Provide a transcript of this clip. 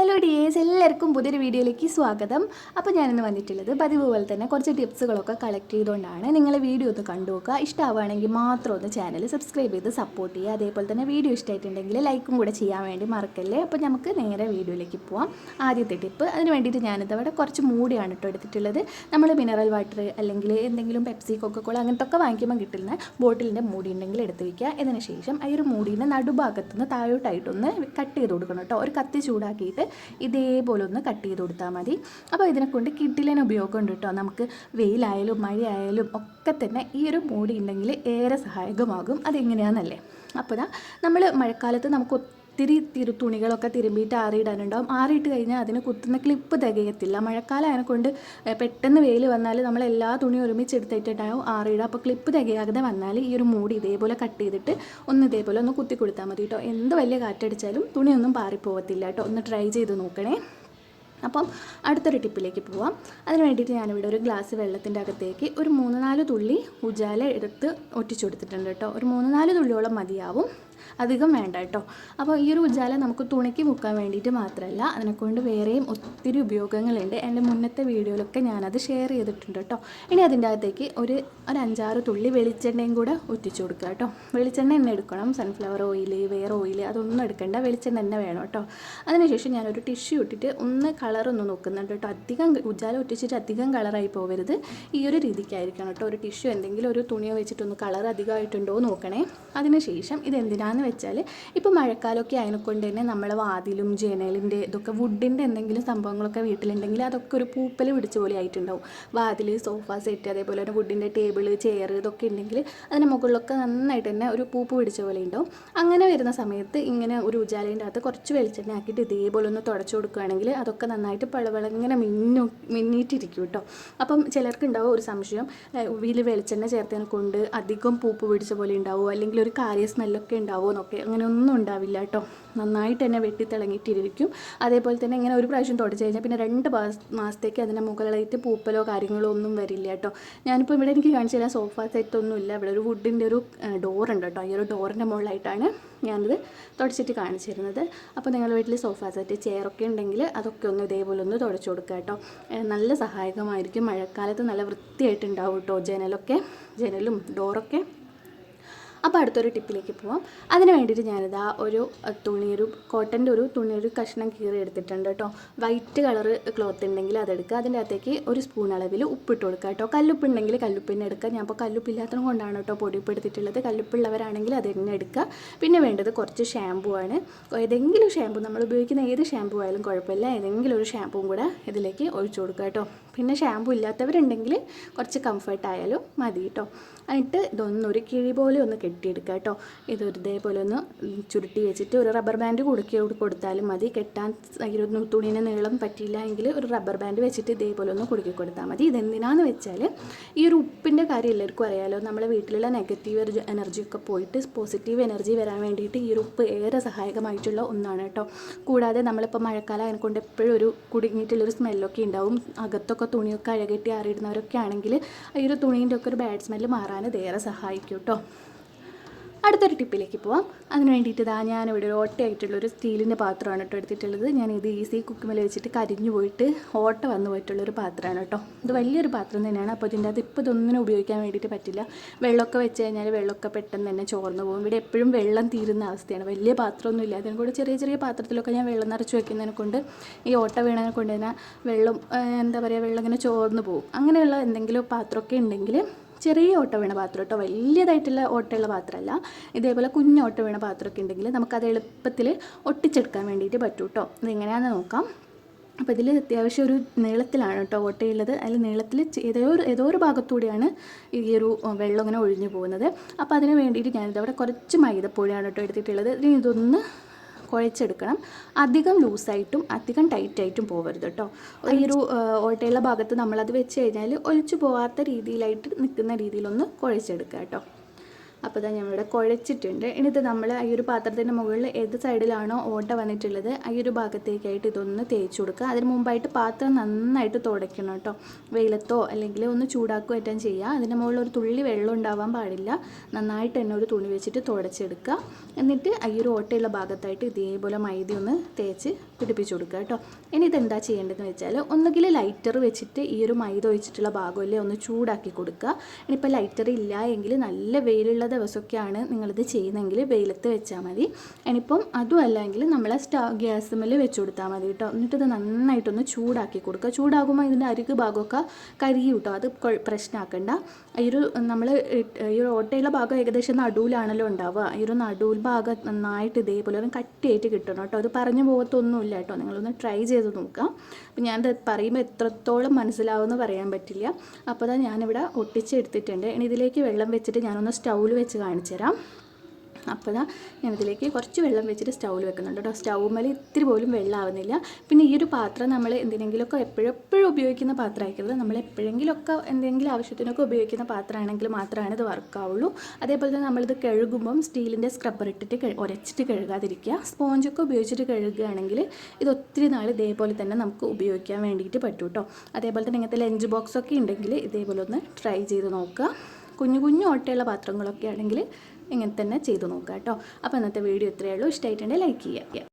Hello dears എല്ലാവർക്കും പുതിയൊരു വീഡിയോയിലേക്ക് സ്വാഗതം. അപ്പോൾ ഞാനിന്ന് വന്നിട്ടുള്ളത് പതിവ് പോലെ തന്നെ കുറച്ച് ടിപ്സുകളൊക്കെ കളക്ട് ചെയ്തുകൊണ്ടാണ്. നിങ്ങളെ വീഡിയോ ഒന്ന് കണ്ടു നോക്കുക. ഇഷ്ടമാവുകയാണെങ്കിൽ മാത്രം ഒന്ന് ചാനൽ സബ്സ്ക്രൈബ് ചെയ്ത് സപ്പോർട്ട് ചെയ്യുക. അതേപോലെ തന്നെ വീഡിയോ ഇഷ്ടമായിട്ടുണ്ടെങ്കിൽ ലൈക്കും കൂടെ ചെയ്യാൻ വേണ്ടി മറക്കല്ലേ? അപ്പോൾ നമുക്ക് നേരെ വീഡിയോയിലേക്ക് പോവാം. ആദ്യത്തെ ടിപ്പ് അതിന് വേണ്ടിയിട്ട് ഞാനിത് അവിടെ കുറച്ച് മൂടിയാണ് കേട്ടോ എടുത്തിട്ടുള്ളത്. നമ്മൾ മിനറൽ വാട്ടർ അല്ലെങ്കിൽ എന്തെങ്കിലും പെപ്സി കൊക്കക്കോള അങ്ങനത്തെ ഒക്കെ വാങ്ങിക്കുമ്പോൾ കിട്ടുന്ന ബോട്ടിലിന്റെ മൂടി ഉണ്ടെങ്കിൽ എടുത്ത് വയ്ക്കുക ഇതിന് ശേഷം ആ ഒരു മൂടീന്റെ നടുഭാഗത്തുനിന്ന് താഴോട്ടായിട്ടൊന്ന് കട്ട് ചെയ്ത് കൊടുക്കണം കേട്ടോ. ഒരു കത്തി ചൂടാക്കിയിട്ട് ഇതേപോലെ ഒന്ന് കട്ട് ചെയ്ത് കൊടുത്താൽ മതി. അപ്പോൾ ഇതിനെക്കൊണ്ട് കൊണ്ട് കിട്ടിലിന് ഉപയോഗമുണ്ട് കേട്ടോ. നമുക്ക് വെയിലായാലും മഴയായാലും ഒക്കെ തന്നെ ഈ ഒരു മൂടി ഉണ്ടെങ്കിൽ ഏറെ സഹായകമാകും. അതെങ്ങനെയാണെന്നല്ലേ അപ്പോൾ നമ്മൾ മഴക്കാലത്ത് നമുക്ക് ഒത്തിരി തിരു തുണികളൊക്കെ തിരുമ്പിയിട്ട് ആറിയിടാനുണ്ടാവും. ആറിയിട്ട് കഴിഞ്ഞാൽ അതിന് കുത്തുന്ന ക്ലിപ്പ് തികയത്തില്ല. മഴക്കാലം അതിനെ കൊണ്ട് പെട്ടെന്ന് വെയിൽ വന്നാൽ നമ്മൾ എല്ലാ തുണിയും ഒരുമിച്ച് എടുത്തിട്ടുണ്ടാവും ആറിയിടുക. അപ്പോൾ ക്ലിപ്പ് തികയാതെ വന്നാൽ ഈ ഒരു മൂടി ഇതേപോലെ കട്ട് ചെയ്തിട്ട് ഒന്ന് ഇതേപോലെ ഒന്ന് കുത്തി കൊടുത്താൽ മതി കേട്ടോ എന്ത് വലിയ കാറ്റടിച്ചാലും തുണിയൊന്നും പാറിപ്പോകത്തില്ല കേട്ടോ ഒന്ന് ട്രൈ ചെയ്ത് നോക്കണേ. അപ്പം അടുത്തൊരു ടിപ്പിലേക്ക് പോവാം. അതിന് വേണ്ടിയിട്ട് ഞാനിവിടെ ഒരു ഗ്ലാസ് വെള്ളത്തിന്റെ അകത്തേക്ക് ഒരു മൂന്ന് നാല് തുള്ളി ഉജാല എടുത്ത് ഒട്ടിച്ചു കൊടുത്തിട്ടുണ്ട് കേട്ടോ ഒരു മൂന്ന് നാല് തുള്ളിയോളം മതിയാവും. അധികം വേണ്ട കേട്ടോ. അപ്പോൾ ഈ ഒരു ഉജാല നമുക്ക് തുണിക്ക് മുക്കാൻ വേണ്ടിയിട്ട് മാത്രമല്ല അതിനെക്കൊണ്ട് വേറെയും ഒത്തിരി ഉപയോഗങ്ങളുണ്ട്. എന്റെ മുന്നത്തെ വീഡിയോയിലൊക്കെ ഞാനത് ഷെയർ ചെയ്തിട്ടുണ്ട് കേട്ടോ. ഇനി അതിന്റെ അകത്തേക്ക് ഒരു ഒരു അഞ്ചാറ് തുള്ളി വെളിച്ചെണ്ണയും കൂടെ ഒറ്റിച്ചു കൊടുക്കുക കേട്ടോ. വെളിച്ചെണ്ണ തന്നെ എടുക്കണം. സൺഫ്ലവർ ഓയിൽ വേറെ ഓയിൽ അതൊന്നും എടുക്കേണ്ട. വെളിച്ചെണ്ണ തന്നെ വേണം കേട്ടോ. അതിനുശേഷം ഞാനൊരു ടിഷ്യൂ ഇട്ടിട്ട് ഒന്ന് കളറൊന്ന് നോക്കുന്നുണ്ട് കേട്ടോ. അധികം ഉജാല ഒറ്റിച്ചിട്ട് അധികം കളറായി പോകരുത് ഈ ഒരു രീതിക്കായിരിക്കണം കേട്ടോ. ഒരു ടിഷ്യൂ എന്തെങ്കിലും ഒരു തുണിയോ വെച്ചിട്ടൊന്ന് കളർ അധികമായിട്ടുണ്ടോ നോക്കണേ. അതിനുശേഷം ഇത് എന്തിനാന്ന് വെച്ചാൽ ഇപ്പോൾ മഴക്കാലമൊക്കെ ആയതുകൊണ്ട് തന്നെ നമ്മളെ വാതിലും ജനലിന്റെ ഇതൊക്കെ വുഡിന്റെ എന്തെങ്കിലും സംഭവങ്ങളൊക്കെ വീട്ടിലുണ്ടെങ്കിൽ അതൊക്കെ ഒരു പൂപ്പൽ പിടിച്ച പോലെ ആയിട്ടുണ്ടാവും. വാതിൽ സോഫ സെറ്റ് അതേപോലെ തന്നെ വുഡിന്റെ ടേബിൾ ചെയർ ഇതൊക്കെ ഉണ്ടെങ്കിൽ അതിന് മുകളിലൊക്കെ നന്നായിട്ട് തന്നെ ഒരു പൂപ്പ് പിടിച്ച പോലെ ഉണ്ടാവും. അങ്ങനെ വരുന്ന സമയത്ത് ഇങ്ങനെ ഒരു ഉജാലേന്റെ അകത്ത് കുറച്ച് വെളിച്ചെണ്ണ ആക്കിയിട്ട് ഇതേപോലെ ഒന്ന് തുടച്ചു കൊടുക്കുകയാണെങ്കിൽ അതൊക്കെ നന്നായിട്ട് പളവളങ്ങനെ മിന്നു മിന്നിയിട്ടിരിക്കും കേട്ടോ. അപ്പം ചിലർക്കുണ്ടാവും ഒരു സംശയം ഇതിൽ വെളിച്ചെണ്ണ ചേർത്തതിനെ കൊണ്ട് അധികം പൂപ്പ് പിടിച്ച പോലെ ഉണ്ടാവുമോ? അല്ലെങ്കിൽ ഒരു കാര്യ സ്മെല്ലൊക്കെ ഉണ്ടാവുമോ? എന്നൊക്കെ അങ്ങനെ ഒന്നും ഉണ്ടാവില്ല കേട്ടോ. നന്നായിട്ട് തന്നെ വെട്ടി തിളങ്ങിയിട്ടിരിക്കും അതേപോലെ തന്നെ ഇങ്ങനെ ഒരു പ്രാവശ്യം തുടച്ച് കഴിഞ്ഞാൽ പിന്നെ രണ്ട് മാസ- മാസത്തേക്ക് അതിന്റെ മുകളിലായിട്ട് പൂപ്പലോ കാര്യങ്ങളോ ഒന്നും വരില്ല കേട്ടോ. ഞാനിപ്പോൾ ഇവിടെ എനിക്ക് കാണിച്ചു തരാൻ സോഫ സെറ്റ് ഒന്നും ഇല്ല. ഇവിടെ ഒരു വുഡിന്റെ ഒരു ഡോറുണ്ട് കേട്ടോ. ഈ ഒരു ഡോറിന്റെ മുകളിലായിട്ടാണ് ഞാനിത് തുടച്ചിട്ട് കാണിച്ചു തരുന്നത്. അപ്പോൾ നിങ്ങളുടെ വീട്ടിൽ സോഫ സെറ്റ് ചെയറൊക്കെ ഉണ്ടെങ്കിൽ അതൊക്കെ ഒന്ന് ഇതേപോലെ ഒന്ന് തുടച്ചു കൊടുക്കുക കേട്ടോ. നല്ല സഹായകമായിരിക്കും. മഴക്കാലത്ത് നല്ല വൃത്തിയായിട്ടുണ്ടാവും കേട്ടോ ജനലൊക്കെ ജനലും ഡോറൊക്കെ അപ്പോൾ അടുത്തൊരു ടിപ്പിലേക്ക് പോവാം. അതിന് വേണ്ടിയിട്ട് ഞാനിതാ ഒരു തുണിയൊരു കോട്ടന്റെ ഒരു തുണിയൊരു കഷ്ണം കീറി എടുത്തിട്ടുണ്ട് കേട്ടോ. വൈറ്റ് കളർ ക്ലോത്ത് ഉണ്ടെങ്കിൽ അതെടുക്കുക. അതിന്റെ അകത്തേക്ക് ഒരു സ്പൂൺ അളവിൽ ഉപ്പിട്ട് കൊടുക്കുക കേട്ടോ. കല്ലുപ്പ് ഉണ്ടെങ്കിൽ കല്ലുപ്പിന്നെ എടുക്കുക. ഞാൻ ഇപ്പോൾ കല്ലുപ്പില്ലാത്തത് കൊണ്ടാണ് കേട്ടോ എടുത്തിട്ടുള്ളത് കല്ലുപ്പുള്ളവരാണെങ്കിൽ അത് തന്നെ എടുക്കുക. പിന്നെ വേണ്ടത് കുറച്ച് ഷാമ്പു ആണ്. ഏതെങ്കിലും ഷാമ്പു നമ്മൾ ഉപയോഗിക്കുന്ന ഏത് ഷാമ്പു ആയാലും കുഴപ്പമില്ല. ഏതെങ്കിലും ഒരു ഷാമ്പുവും കൂടെ ഇതിലേക്ക് ഒഴിച്ചു കൊടുക്കുക കേട്ടോ. പിന്നെ ഷാമ്പു ഇല്ലാത്തവരുണ്ടെങ്കിൽ കുറച്ച് കംഫർട്ട് ആയാലും മതി കേട്ടോ എന്നിട്ട് ഒരു കിഴി പോലെ ഒന്ന് കെട്ടിയെടുക്കുക കേട്ടോ ഇതൊരു ഇതേപോലെ ഒന്ന് ചുരുട്ടി വെച്ചിട്ട് ഒരു റബ്ബർ ബാൻഡ് കൊടുക്കി കൊടുത്താലും മതി. കെട്ടാൻ ഒരു തുണീനെ നീളം പറ്റിയില്ല എങ്കിൽ ഒരു റബ്ബർ ബാൻഡ് വെച്ചിട്ട് ഇതേപോലെ ഒന്ന് കുടുക്കി കൊടുത്താൽ മതി. ഇതെന്തിനാന്ന് വെച്ചാൽ ഈ ഒരു ഉപ്പിന്റെ കാര്യം എല്ലാവർക്കും അറിയാലോ. നമ്മളെ വീട്ടിലുള്ള നെഗറ്റീവ് എനർജി ഒക്കെ പോയിട്ട് പോസിറ്റീവ് എനർജി വരാൻ വേണ്ടിയിട്ട് ഈ ഒരു ഉപ്പ് ഏറെ സഹായകമായിട്ടുള്ള ഒന്നാണ് കേട്ടോ കൂടാതെ നമ്മളിപ്പോൾ മഴക്കാലം അതിനെക്കൊണ്ട് എപ്പോഴും ഒരു കുടുങ്ങിയിട്ടുള്ളൊരു സ്മെല്ലൊക്കെ ഉണ്ടാവും. അകത്തൊക്കെ തുണിയൊക്കെ അഴകെട്ടി ആറിയിടുന്നവരൊക്കെ ആണെങ്കിൽ ഈ ഒരു തുണീന്റെ ഒക്കെ ഒരു ബാഡ് സ്മെല്ല് മാറാൻ ഏറെ സഹായിക്കും കേട്ടോ അടുത്തൊരു ടിപ്പിലേക്ക് പോവാം. അതിന് വേണ്ടിയിട്ട് ഇതാ ഞാനിവിടെ ഒരു ഓട്ടയായിട്ടുള്ള ഒരു സ്റ്റീലിന്റെ പാത്രമാണ് കേട്ടോ എടുത്തിട്ടുള്ളത്. ഞാൻ ഇത് ഈസി കുക്കുമേൽ വെച്ചിട്ട് കരിഞ്ഞു പോയിട്ട് ഓട്ട വന്നു പോയിട്ടുള്ളൊരു പാത്രമാണ് കേട്ടോ. ഇത് വലിയൊരു പാത്രം തന്നെയാണ്. അപ്പോൾ ഇതിന്റെ അത് ഇപ്പോൾ ഇതൊന്നിനും ഉപയോഗിക്കാൻ വേണ്ടിയിട്ട് പറ്റില്ല. വെള്ളമൊക്കെ വെച്ച് കഴിഞ്ഞാൽ വെള്ളമൊക്കെ പെട്ടെന്ന് തന്നെ ചോർന്നു പോകും. ഇവിടെ എപ്പോഴും വെള്ളം തീരുന്ന അവസ്ഥയാണ്. വലിയ പാത്രമൊന്നും ഇല്ല. അതിനെ കൂടെ ചെറിയ ചെറിയ പാത്രത്തിലൊക്കെ ഞാൻ വെള്ളം നിറച്ച് വെക്കുന്നതിനെ കൊണ്ട് ഈ ഓട്ട വീണതിനെ കൊണ്ട് തന്നെ വെള്ളം എന്താ പറയുക വെള്ളം ഇങ്ങനെ ചോർന്നു പോകും. അങ്ങനെയുള്ള എന്തെങ്കിലും പാത്രമൊക്കെ ഉണ്ടെങ്കിൽ ചെറിയ ഓട്ട വീണ പാത്രം കേട്ടോ. വലിയതായിട്ടുള്ള ഓട്ടയുള്ള പാത്രമല്ല. ഇതേപോലെ കുഞ്ഞ് ഓട്ട വീണ പാത്രമൊക്കെ ഉണ്ടെങ്കിൽ നമുക്കത് എളുപ്പത്തിൽ ഒട്ടിച്ചെടുക്കാൻ വേണ്ടിയിട്ട് പറ്റും കേട്ടോ. ഇതെങ്ങനെയാണെന്ന് നോക്കാം. അപ്പോൾ ഇതിൽ അത്യാവശ്യം ഒരു നീളത്തിലാണ് കേട്ടോ ഓട്ടയുള്ളത് അതിൽ നീളത്തിൽ ഏതോ ഏതോ ഒരു ഭാഗത്തൂടെയാണ് ഈ ഒരു വെള്ളം ഇങ്ങനെ ഒഴിഞ്ഞു പോകുന്നത്. അപ്പോൾ അതിന് വേണ്ടിയിട്ട് ഞാനിതവിടെ കുറച്ച് മൈദപ്പൊടിയാണ് കേട്ടോ എടുത്തിട്ടുള്ളത്. ഇനി ഇതൊന്ന് കുഴച്ചെടുക്കണം. അധികം ലൂസായിട്ടും അധികം ടൈറ്റായിട്ടും പോകരുത് കേട്ടോ ഈ ഒരു ഓട്ടയുള്ള ഭാഗത്ത് നമ്മളത് വെച്ച് കഴിഞ്ഞാൽ ഒലിച്ചു പോകാത്ത രീതിയിലായിട്ട് നിൽക്കുന്ന രീതിയിലൊന്ന് കുഴച്ചെടുക്കുക കേട്ടോ അപ്പോൾ ഇതാ ഞാനിവിടെ കുഴച്ചിട്ടുണ്ട്. ഇനി ഇത് നമ്മൾ ഈ ഒരു പാത്രത്തിന്റെ മുകളിൽ ഏത് സൈഡിലാണോ ഓട്ട വന്നിട്ടുള്ളത് ഈ ഒരു ഭാഗത്തേക്കായിട്ട് ഇതൊന്ന് തേച്ച് കൊടുക്കുക. അതിന് മുമ്പായിട്ട് പാത്രം നന്നായിട്ട് തുടയ്ക്കണം കേട്ടോ. വെയിലത്തോ അല്ലെങ്കിൽ ഒന്ന് ചൂടാക്കുകയോ ഏറ്റവും ചെയ്യുക. അതിന്റെ മുകളിൽ ഒരു തുള്ളി വെള്ളം ഉണ്ടാവാൻ പാടില്ല. നന്നായിട്ട് തന്നെ ഒരു തുണി വെച്ചിട്ട് തുടച്ചെടുക്കുക. എന്നിട്ട് ഈ ഒരു ഓട്ടയുള്ള ഭാഗത്തായിട്ട് ഇതേപോലെ മൈദ ഒന്ന് തേച്ച് പിടിപ്പിച്ചു കൊടുക്കുക കേട്ടോ. ഇനി ഇതെന്താ ചെയ്യേണ്ടതെന്ന് വെച്ചാൽ ഒന്നുകിൽ ലൈറ്റർ വെച്ചിട്ട് ഈ ഒരു മൈദ ഒഴിച്ചിട്ടുള്ള ഭാഗമല്ലേ ഒന്ന് ചൂടാക്കി കൊടുക്കുക. ഇനിയിപ്പോൾ ലൈറ്റർ ഇല്ല എങ്കിൽ നല്ല വെയിലുള്ള ദിവസമൊക്കെയാണ് നിങ്ങളിത് ചെയ്യുന്നതെങ്കിൽ വെയിലത്ത് വെച്ചാൽ മതി. ഇനിയിപ്പം അതും അല്ലെങ്കിൽ നമ്മൾ സ്റ്റ ഗ്യാസുമ്മൽ വെച്ച് കൊടുത്താൽ മതി കേട്ടോ. എന്നിട്ട് ഇത് നന്നായിട്ടൊന്ന് ചൂടാക്കി കൊടുക്കുക. ചൂടാകുമ്പോൾ ഇതിന്റെ അരുക്ക് ഭാഗമൊക്കെ കരിയും കേട്ടോ. അത് പ്രശ്നമാക്കണ്ട. ഈ ഒരു നമ്മൾ ഈ ഒരു ഓട്ടയുള്ള ഭാഗം ഏകദേശം നടുവിലാണല്ലോ ഉണ്ടാവുക. ഈ ഒരു നടുവിൽ ഭാഗം നന്നായിട്ട് ഇതേപോലെ ഒന്ന് കട്ടിയായിട്ട് കിട്ടണം കേട്ടോ. അത് പറഞ്ഞു പോകത്തൊന്നുമില്ല കേട്ടോ. നിങ്ങളൊന്ന് ട്രൈ ചെയ്ത് നോക്കാം അപ്പം ഞാനത് പറയുമ്പോൾ എത്രത്തോളം മനസ്സിലാവുമെന്ന് പറയാൻ പറ്റില്ല. അപ്പോൾ അതാ ഞാനിവിടെ ഒട്ടിച്ചെടുത്തിട്ടുണ്ട് ഇനി ഇതിലേക്ക് വെള്ളം വെച്ചിട്ട് ഞാനൊന്ന് സ്റ്റൗവിൽ വെച്ച് കാണിച്ചു തരാം. അപ്പോൾ ദാ ഞാനിതിലേക്ക് കുറച്ച് വെള്ളം വെച്ചിട്ട് സ്റ്റൗവിൽ വെക്കുന്നുണ്ട് കേട്ടോ. സ്റ്റൗമ്മേൽ ഇത്തിരി പോലും വെള്ളം ആവുന്നില്ല. പിന്നെ ഈ ഒരു പാത്രം നമ്മൾ എന്തിനെങ്കിലുമൊക്കെ എപ്പോഴും ഉപയോഗിക്കുന്ന പാത്രം ആയിരിക്കരുത് നമ്മൾ എപ്പോഴെങ്കിലുമൊക്കെ എന്തെങ്കിലും ആവശ്യത്തിനൊക്കെ ഉപയോഗിക്കുന്ന പാത്രമാണെങ്കിൽ മാത്രമാണ് ഇത് വർക്കാവുള്ളൂ അതേപോലെ തന്നെ നമ്മളിത് കഴുകുമ്പം സ്റ്റീലിന്റെ സ്ക്രബ്ബർ ഇട്ടിട്ട് ഉരച്ചിട്ട് കഴുകാതിരിക്കുക. സ്പോഞ്ചൊക്കെ ഉപയോഗിച്ചിട്ട് കഴുകുകയാണെങ്കിൽ ഇത് ഒത്തിരി നാൾ ഇതേപോലെ തന്നെ നമുക്ക് ഉപയോഗിക്കാൻ വേണ്ടിയിട്ട് പറ്റും കേട്ടോ. അതേപോലെ തന്നെ ഇങ്ങനത്തെ ലഞ്ച് ബോക്സൊക്കെ ഉണ്ടെങ്കിൽ ഇതേപോലെ ഒന്ന് ട്രൈ ചെയ്ത് നോക്കുക. കുഞ്ഞു കുഞ്ഞു ഓട്ടയുള്ള പാത്രങ്ങളൊക്കെ ആണെങ്കിൽ ഇങ്ങനെ തന്നെ ചെയ്തു നോക്കുക കേട്ടോ. അപ്പോൾ ഇന്നത്തെ വീഡിയോ ഇത്രയേ ഉള്ളൂ. ഇഷ്ടമായിട്ടുണ്ടെങ്കിൽ ലൈക്ക് ചെയ്യുക.